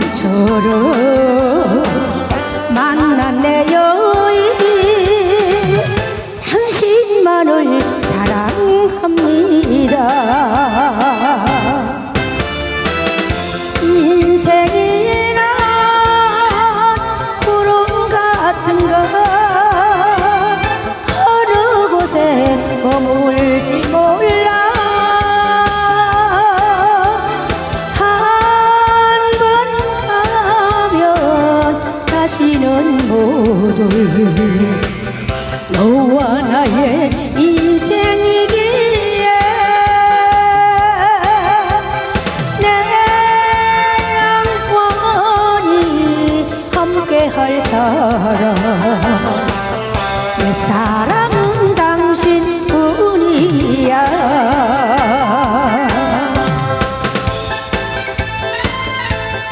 운명처럼 만난 내 여인 당신만을 사랑합니다. 인생이 못올 너와 나의 인생이기에 내 영원히 함께할 사람 내 사랑은 당신뿐이야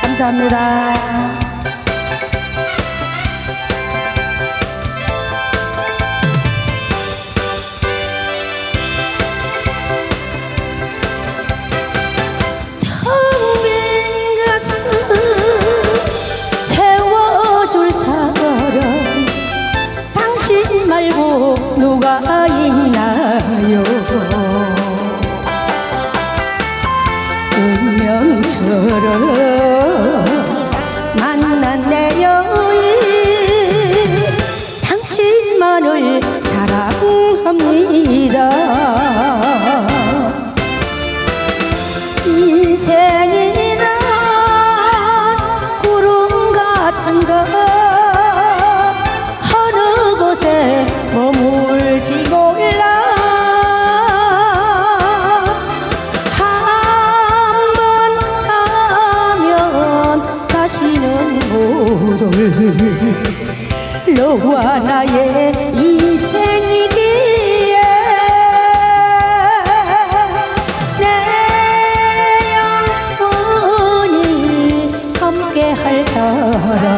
감사합니다. 인생이란 구름 같은가 어느 곳에 머물지 몰라. 한 번 가면 다시는 못올. 너와 나의 인생이 사람